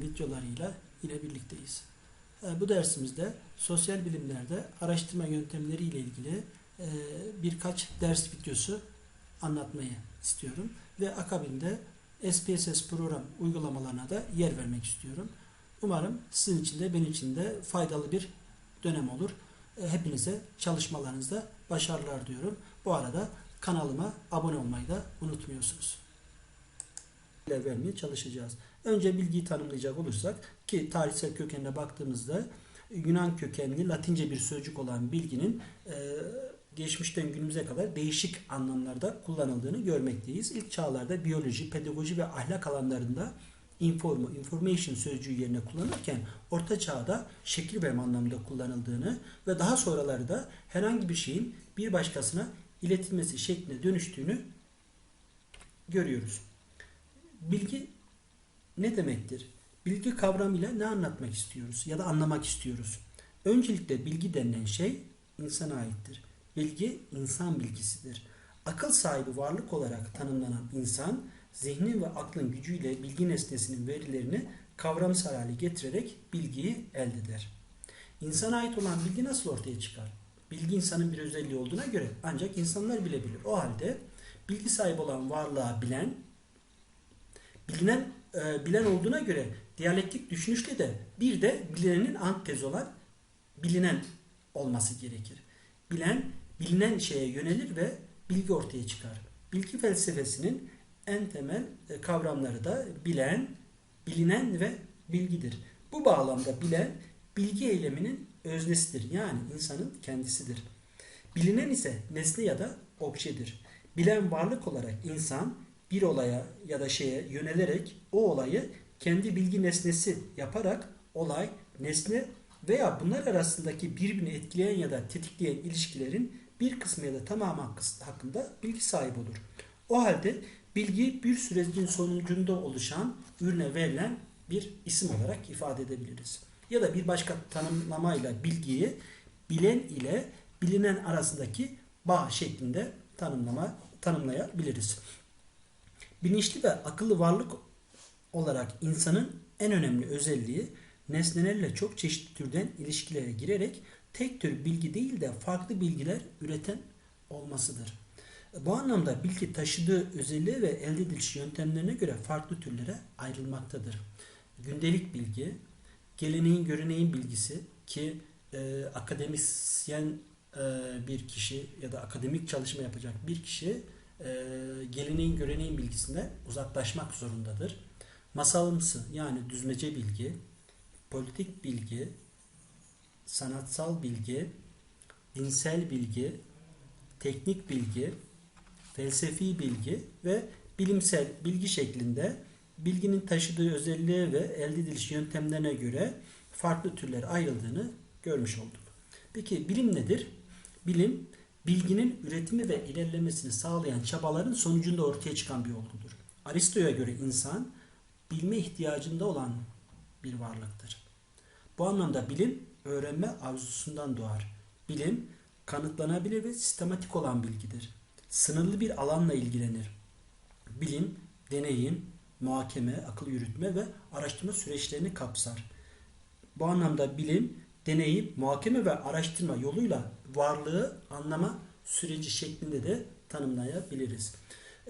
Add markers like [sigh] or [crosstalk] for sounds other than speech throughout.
videolarıyla yine birlikteyiz. E, Bu dersimizde sosyal bilimlerde araştırma yöntemleri ile ilgili e, birkaç ders videosu anlatmayı istiyorum. Ve akabinde SPSS program uygulamalarına da yer vermek istiyorum. Umarım sizin için de benim için de faydalı bir dönem olur. E, Hepinize çalışmalarınızda başarılar diyorum. Bu arada kanalıma abone olmayı da unutmuyorsunuz. Vermeye çalışacağız. Önce bilgiyi tanımlayacak olursak ki tarihsel kökenine baktığımızda Yunan kökenli Latince bir sözcük olan bilginin e, geçmişten günümüze kadar değişik anlamlarda kullanıldığını görmekteyiz. İlk çağlarda biyoloji, pedagoji ve ahlak alanlarında informo, information sözcüğü yerine kullanırken orta çağda şekil verme anlamında kullanıldığını ve daha sonraları da herhangi bir şeyin bir başkasına iletilmesi şekline dönüştüğünü görüyoruz. Bilgi ne demektir? Bilgi kavramıyla ne anlatmak istiyoruz ya da anlamak istiyoruz? Öncelikle bilgi denilen şey insana aittir. Bilgi insan bilgisidir. Akıl sahibi varlık olarak tanımlanan insan, zihnin ve aklın gücüyle bilgi nesnesinin verilerini kavramsal hale getirerek bilgiyi elde eder. İnsana ait olan bilgi nasıl ortaya çıkar? Bilgi insanın bir özelliği olduğuna göre ancak insanlar bilebilir. O halde bilgi sahibi olan varlığa bilen, bilinen e, bilen olduğuna göre diyalektik düşünüşle de bir de bilinenin antitezi olan bilinen olması gerekir. Bilen bilinen şeye yönelir ve bilgi ortaya çıkar. Bilgi felsefesinin en temel e, kavramları da bilen, bilinen ve bilgidir. Bu bağlamda bilen bilgi eyleminin öznesidir. Yani insanın kendisidir. Bilinen ise nesne ya da objedir. Bilen varlık olarak insan bir olaya ya da şeye yönelerek o olayı kendi bilgi nesnesi yaparak olay, nesne veya bunlar arasındaki birbirini etkileyen ya da tetikleyen ilişkilerin bir kısmı ya da tamamı hakkında bilgi sahibi olur. O halde bilgi bir sürecin sonucunda oluşan ürüne verilen bir isim olarak ifade edebiliriz. Ya da bir başka tanımlamayla bilgiyi bilen ile bilinen arasındaki bağ şeklinde tanımlama tanımlayabiliriz. Bilinçli ve akıllı varlık olarak insanın en önemli özelliği nesnelerle çok çeşitli türden ilişkilere girerek tek tür bilgi değil de farklı bilgiler üreten olmasıdır. Bu anlamda bilgi taşıdığı özelliği ve elde ediliş yöntemlerine göre farklı türlere ayrılmaktadır. Gündelik bilgi, geleneğin göreneğin bilgisi ki e, akademisyen e, bir kişi ya da akademik çalışma yapacak bir kişi e, geleneğin göreneğin bilgisinden uzaklaşmak zorundadır. Masalımsı yani düzmece bilgi, politik bilgi, sanatsal bilgi, dinsel bilgi, teknik bilgi, felsefi bilgi ve bilimsel bilgi şeklinde bilginin taşıdığı özelliğe ve elde ediliş yöntemlerine göre farklı türler ayrıldığını görmüş olduk. Peki bilim nedir? Bilim, bilginin üretimi ve ilerlemesini sağlayan çabaların sonucunda ortaya çıkan bir olgudur. Aristo'ya göre insan, bilme ihtiyacında olan bir varlıktır. Bu anlamda bilim, öğrenme arzusundan doğar. Bilim, kanıtlanabilir ve sistematik olan bilgidir. Sınırlı bir alanla ilgilenir. Bilim, deneyim, muhakeme, akıl yürütme ve araştırma süreçlerini kapsar. Bu anlamda bilim, deneyim, muhakeme ve araştırma yoluyla varlığı anlama süreci şeklinde de tanımlayabiliriz.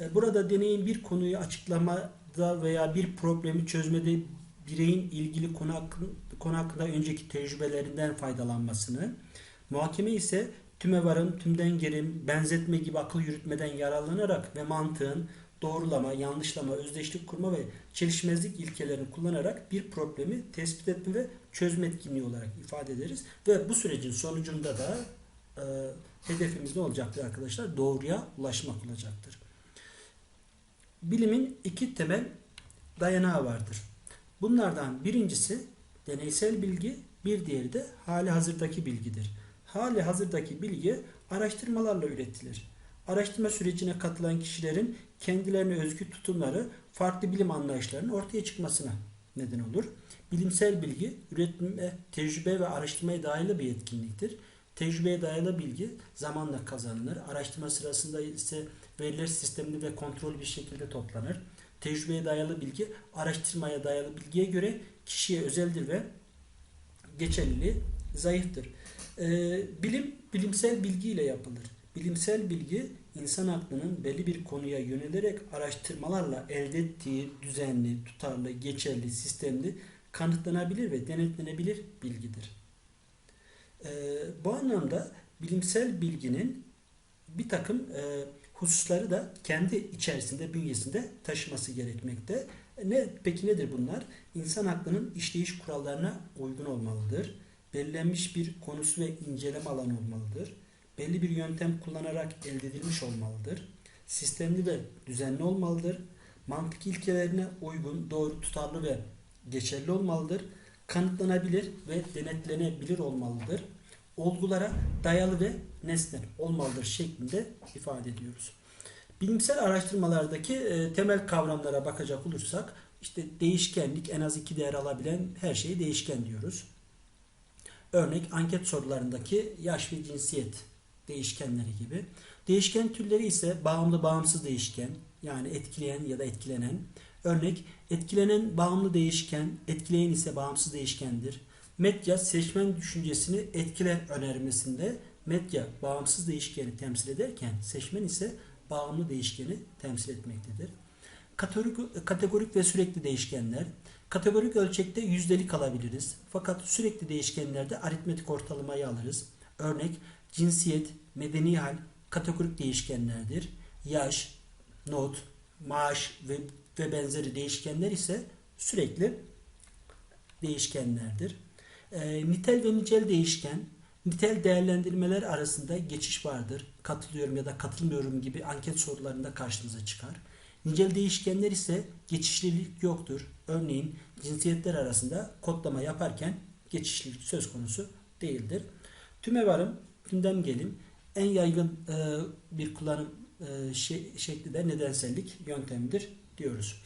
E, burada deneyim bir konuyu açıklamada veya bir problemi çözmede bireyin ilgili konu hakkında, konu hakkında önceki tecrübelerinden faydalanmasını, muhakeme ise tüme varım, tümden gerim, benzetme gibi akıl yürütmeden yararlanarak ve mantığın doğrulama, yanlışlama, özdeşlik kurma ve çelişmezlik ilkelerini kullanarak bir problemi tespit etme ve çözme etkinliği olarak ifade ederiz. Ve bu sürecin sonucunda da e, hedefimiz ne olacaktır arkadaşlar? Doğruya ulaşmak olacaktır. Bilimin iki temel dayanağı vardır. Bunlardan birincisi deneysel bilgi, bir diğeri de hali hazırdaki bilgidir. Hali hazırdaki bilgi araştırmalarla üretilir. Araştırma sürecine katılan kişilerin kendilerine özgü tutumları, farklı bilim anlayışlarının ortaya çıkmasına neden olur. Bilimsel bilgi, üretime, tecrübe ve araştırmaya dayalı bir etkinliktir. Tecrübeye dayalı bilgi zamanla kazanılır. Araştırma sırasında ise veriler sistemli ve kontrollü bir şekilde toplanır. Tecrübeye dayalı bilgi, araştırmaya dayalı bilgiye göre kişiye özeldir ve geçerliliği zayıftır. Ee, bilim, bilimsel bilgi ile yapılır. Bilimsel bilgi, insan aklının belli bir konuya yönelerek araştırmalarla elde ettiği düzenli, tutarlı, geçerli, sistemli, kanıtlanabilir ve denetlenebilir bilgidir. Ee, bu anlamda bilimsel bilginin bir takım e, hususları da kendi içerisinde, bünyesinde taşıması gerekmekte. Ne, peki nedir bunlar? İnsan aklının işleyiş kurallarına uygun olmalıdır. Belirlenmiş bir konusu ve inceleme alanı olmalıdır. Belli bir yöntem kullanarak elde edilmiş olmalıdır. Sistemli ve düzenli olmalıdır. Mantık ilkelerine uygun, doğru, tutarlı ve geçerli olmalıdır. Kanıtlanabilir ve denetlenebilir olmalıdır. Olgulara dayalı ve nesnel olmalıdır şeklinde ifade ediyoruz. Bilimsel araştırmalardaki e, temel kavramlara bakacak olursak işte değişkenlik en az iki değer alabilen her şeyi değişken diyoruz. Örnek anket sorularındaki yaş ve cinsiyet değişkenleri gibi. Değişken türleri ise bağımlı bağımsız değişken yani etkileyen ya da etkilenen. Örnek etkilenen bağımlı değişken, etkileyen ise bağımsız değişkendir. Medya seçmen düşüncesini etkiler önermesinde medya bağımsız değişkeni temsil ederken seçmen ise bağımlı değişkeni temsil etmektedir. Kategorik, kategorik ve sürekli değişkenler. Kategorik ölçekte yüzdelik alabiliriz. Fakat sürekli değişkenlerde aritmetik ortalamayı alırız. Örnek cinsiyet, medeni hal kategorik değişkenlerdir. Yaş, not, maaş ve, ve benzeri değişkenler ise sürekli değişkenlerdir. E, nitel ve nicel değişken, nitel değerlendirmeler arasında geçiş vardır. Katılıyorum ya da katılmıyorum gibi anket sorularında karşınıza çıkar. Nicel değişkenler ise geçişlilik yoktur. Örneğin cinsiyetler arasında kodlama yaparken geçişlilik söz konusu değildir. Tümevarım, gündem gelim en yaygın e, bir kullanım e, şey, şekli de nedensellik yöntemidir diyoruz.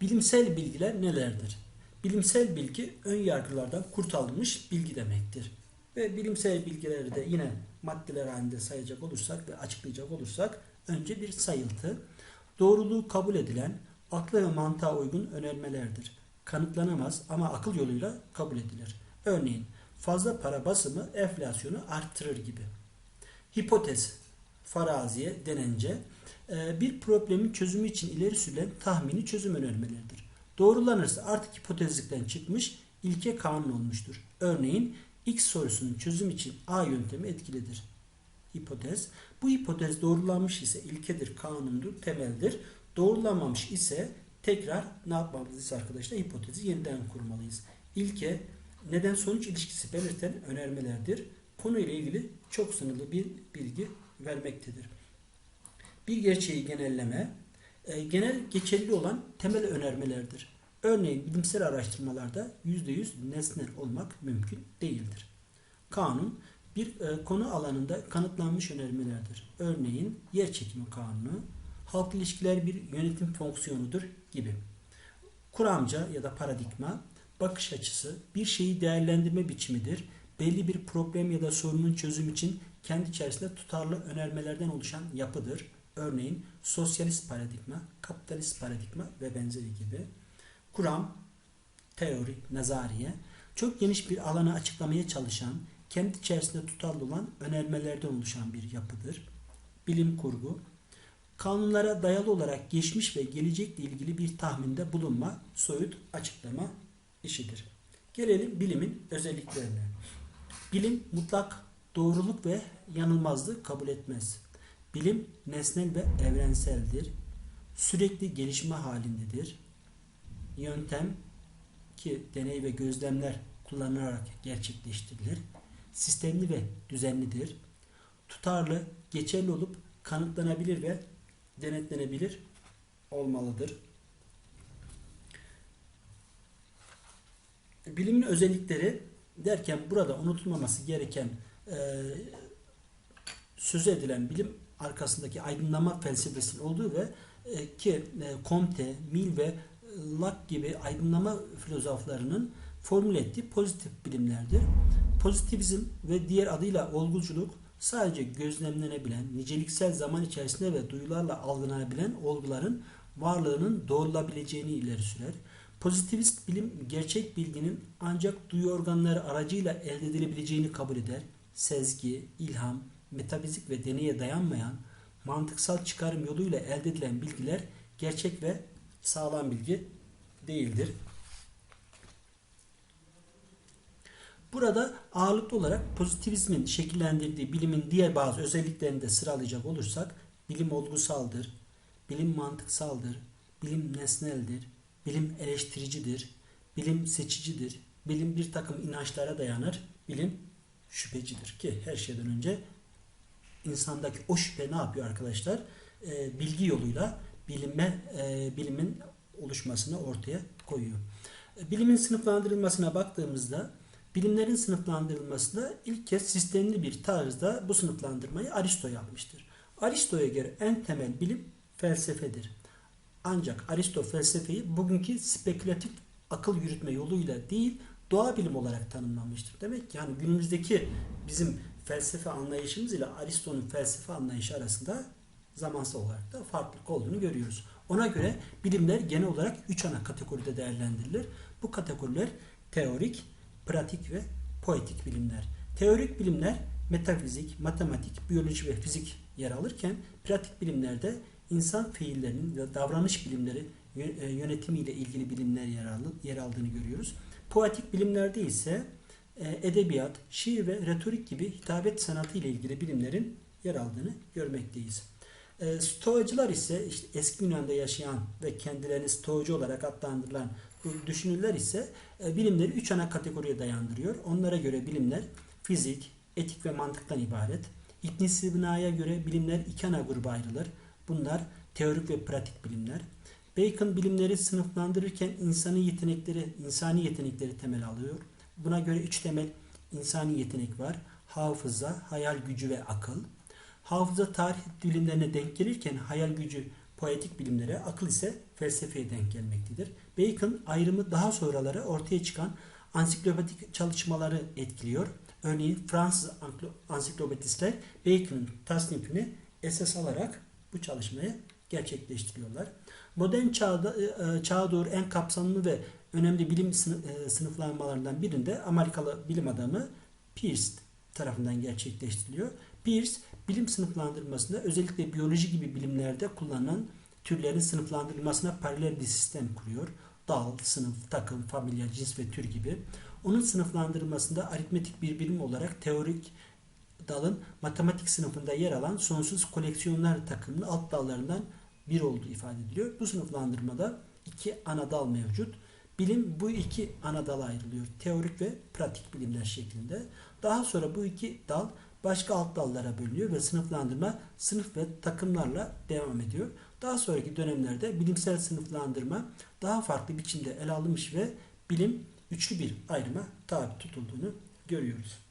Bilimsel bilgiler nelerdir? Bilimsel bilgi ön yargılardan kurtarılmış bilgi demektir. Ve bilimsel bilgileri de yine maddeler halinde sayacak olursak ve açıklayacak olursak önce bir sayıltı. Doğruluğu kabul edilen, akla ve mantığa uygun önermelerdir. Kanıtlanamaz ama akıl yoluyla kabul edilir. Örneğin fazla para basımı enflasyonu arttırır gibi. Hipotez, faraziye denence e, bir problemin çözümü için ileri sürülen tahmini çözüm önermeleridir. Doğrulanırsa artık hipotezlikten çıkmış ilke kanun olmuştur. Örneğin X sorusunun çözüm için A yöntemi etkilidir. Hipotez. Bu hipotez doğrulanmış ise ilkedir, kanundur, temeldir. Doğrulanmamış ise tekrar ne yapmalıyız arkadaşlar? Hipotezi yeniden kurmalıyız. İlke neden sonuç ilişkisi belirten önermelerdir. Konuyla ilgili çok sınırlı bir bilgi vermektedir. Bir gerçeği genelleme, e, genel geçerli olan temel önermelerdir. Örneğin bilimsel araştırmalarda %100 nesnel olmak mümkün değildir. Kanun bir e, konu alanında kanıtlanmış önermelerdir. Örneğin yer çekimi kanunu, halk ilişkiler bir yönetim fonksiyonudur gibi. Kuramca ya da paradigma bakış açısı bir şeyi değerlendirme biçimidir. Belli bir problem ya da sorunun çözüm için kendi içerisinde tutarlı önermelerden oluşan yapıdır. Örneğin sosyalist paradigma, kapitalist paradigma ve benzeri gibi. Kuram, teori, nazariye çok geniş bir alanı açıklamaya çalışan, kendi içerisinde tutarlı olan önermelerden oluşan bir yapıdır. Bilim kurgu, kanunlara dayalı olarak geçmiş ve gelecekle ilgili bir tahminde bulunma, soyut açıklama işidir. Gelelim bilimin özelliklerine. Bilim mutlak doğruluk ve yanılmazlığı kabul etmez. Bilim nesnel ve evrenseldir. Sürekli gelişme halindedir. Yöntem ki deney ve gözlemler kullanılarak gerçekleştirilir. Sistemli ve düzenlidir. Tutarlı, geçerli olup kanıtlanabilir ve denetlenebilir olmalıdır. Bilimin özellikleri derken burada unutulmaması gereken e, söz edilen bilim arkasındaki aydınlanma felsefesinin olduğu ve e, ki e, Comte, Mill ve Locke gibi aydınlama filozoflarının formüle ettiği pozitif bilimlerdir. Pozitivizm ve diğer adıyla olguculuk sadece gözlemlenebilen, niceliksel zaman içerisinde ve duyularla algılanabilen olguların varlığının doğrulabileceğini ileri sürer. Pozitivist bilim gerçek bilginin ancak duyu organları aracıyla elde edilebileceğini kabul eder. Sezgi, ilham, metafizik ve deneye dayanmayan mantıksal çıkarım yoluyla elde edilen bilgiler gerçek ve sağlam bilgi değildir. Burada ağırlıklı olarak pozitivizmin şekillendirdiği bilimin diğer bazı özelliklerini de sıralayacak olursak bilim olgusaldır, bilim mantıksaldır, bilim nesneldir, bilim eleştiricidir, bilim seçicidir, bilim bir takım inançlara dayanır, bilim şüphecidir ki her şeyden önce insandaki o şüphe ne yapıyor arkadaşlar? E, bilgi yoluyla bilime, e, bilimin oluşmasını ortaya koyuyor. E, bilimin sınıflandırılmasına baktığımızda bilimlerin sınıflandırılmasında ilk kez sistemli bir tarzda bu sınıflandırmayı Aristo yapmıştır. Aristo'ya göre en temel bilim felsefedir. Ancak Aristo felsefeyi bugünkü spekülatif akıl yürütme yoluyla değil doğa bilim olarak tanımlamıştır. Demek ki yani günümüzdeki bizim felsefe anlayışımız ile Aristo'nun felsefe anlayışı arasında zamansal olarak da farklılık olduğunu görüyoruz. Ona göre bilimler genel olarak üç ana kategoride değerlendirilir. Bu kategoriler teorik, pratik ve poetik bilimler. Teorik bilimler metafizik, matematik, biyoloji ve fizik yer alırken pratik bilimlerde insan fiillerinin ve davranış bilimleri e, yönetimiyle ilgili bilimler yer aldığını görüyoruz. Poetik bilimlerde ise edebiyat, şiir ve retorik gibi hitabet sanatı ile ilgili bilimlerin yer aldığını görmekteyiz. E, Stoacılar ise işte eski Yunan'da yaşayan ve kendilerini Stoacı olarak adlandırılan düşünürler ise e, bilimleri üç ana kategoriye dayandırıyor. Onlara göre bilimler fizik, etik ve mantıktan ibaret. İbn Sina'ya göre bilimler iki ana gruba ayrılır. Bunlar teorik ve pratik bilimler. Bacon bilimleri sınıflandırırken insani yetenekleri, insani yetenekleri temel alıyor. Buna göre üç temel insani yetenek var. Hafıza, hayal gücü ve akıl. Hafıza tarih bilimlerine denk gelirken hayal gücü poetik bilimlere, akıl ise felsefeye denk gelmektedir. Bacon ayrımı daha sonraları ortaya çıkan ansiklopedik çalışmaları etkiliyor. Örneğin Fransız ansiklopedistler Bacon'ın tasnifini esas alarak bu çalışmayı gerçekleştiriyorlar. Modern çağda, e, çağa doğru en kapsamlı ve önemli bilim e, sınıflanmalarından birinde Amerikalı bilim adamı Peirce tarafından gerçekleştiriliyor. Peirce bilim sınıflandırmasında özellikle biyoloji gibi bilimlerde kullanılan türlerin sınıflandırılmasına paralel bir sistem kuruyor. Dal, sınıf, takım, familya, cins ve tür gibi. Onun sınıflandırılmasında aritmetik bir bilim olarak teorik dalın matematik sınıfında yer alan sonsuz koleksiyonlar takımının alt dallarından bir olduğu ifade ediliyor. Bu sınıflandırmada iki ana dal mevcut. Bilim bu iki ana dala ayrılıyor. Teorik ve pratik bilimler şeklinde. Daha sonra bu iki dal başka alt dallara bölünüyor ve sınıflandırma sınıf ve takımlarla devam ediyor. Daha sonraki dönemlerde bilimsel sınıflandırma daha farklı biçimde ele alınmış ve bilim üçlü bir ayrıma tabi tutulduğunu görüyoruz.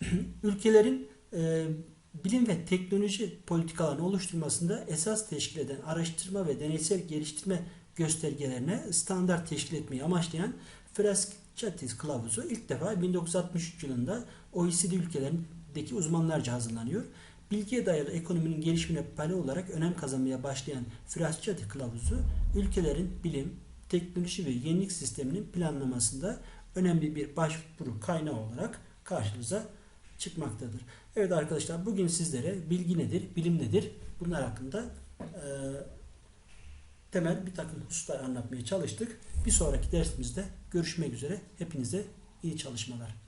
[clears throat] Ülkelerin e, bilim ve teknoloji politikalarını oluşturmasında esas teşkil eden araştırma ve deneysel geliştirme göstergelerine standart teşkil etmeyi amaçlayan Frascati kılavuzu ilk defa 1963 yılında OECD ülkelerindeki uzmanlarca hazırlanıyor. Bilgiye dayalı ekonominin gelişimine paralel olarak önem kazanmaya başlayan Frascati kılavuzu ülkelerin bilim, teknoloji ve yenilik sisteminin planlamasında önemli bir başvuru kaynağı olarak karşımıza çıkmaktadır. Evet arkadaşlar bugün sizlere bilgi nedir, bilim nedir bunlar hakkında e, temel bir takım hususlar anlatmaya çalıştık. Bir sonraki dersimizde görüşmek üzere. Hepinize iyi çalışmalar.